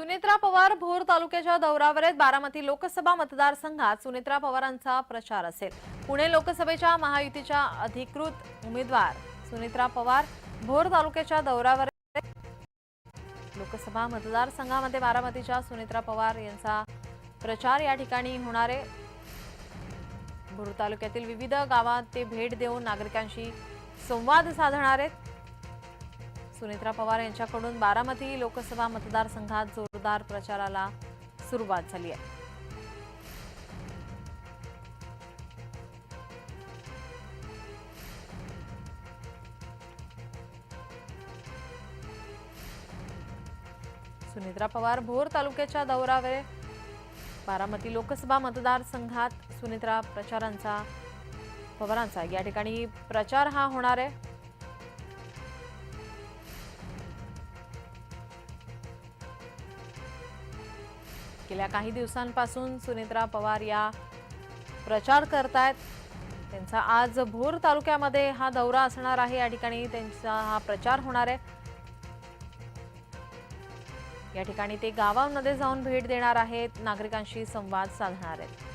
सुनेत्रा पवार भोर तालुक्याच्या दौऱ्यावर आहेत. बारामती लोकसभा मतदारसंघात सुनेत्रा पवारांचा प्रचार असेल. पुणे लोकसभेच्या महायुतीच्या अधिकृत उमेदवार सुनेत्रा पवार भोर तालुक्याच्या दौऱ्यावर लोकसभा मतदारसंघामध्ये बारामतीच्या सुनेत्रा पवार यांचा प्रचार या ठिकाणी होणार आहे. भोर तालुक्यातील विविध गावात ते भेट देऊन नागरिकांशी संवाद साधणार आहेत. सुनेत्रा पवार यांच्याकडून बारामती लोकसभा मतदारसंघात जोरदार प्रचाराला सुरुवात झाली आहे. सुनेत्रा पवार भोर तालुक्याच्या दौऱ्यावर बारामती लोकसभा मतदारसंघात सुनेत्रा प्रचारांचा पवारांचा. या ठिकाणी प्रचार हा होणार आहे. गेल्या काही दिवसांपासून सुनेत्रा पवार या प्रचार करतायत. त्यांचा आज भोर तालुक्यामध्ये हा दौरा असणार आहे. या ठिकाणी त्यांचा हा प्रचार होणार आहे. या ठिकाणी ते गावांमध्ये जाऊन भेट देणार आहेत. नागरिकांशी संवाद साधणार आहेत.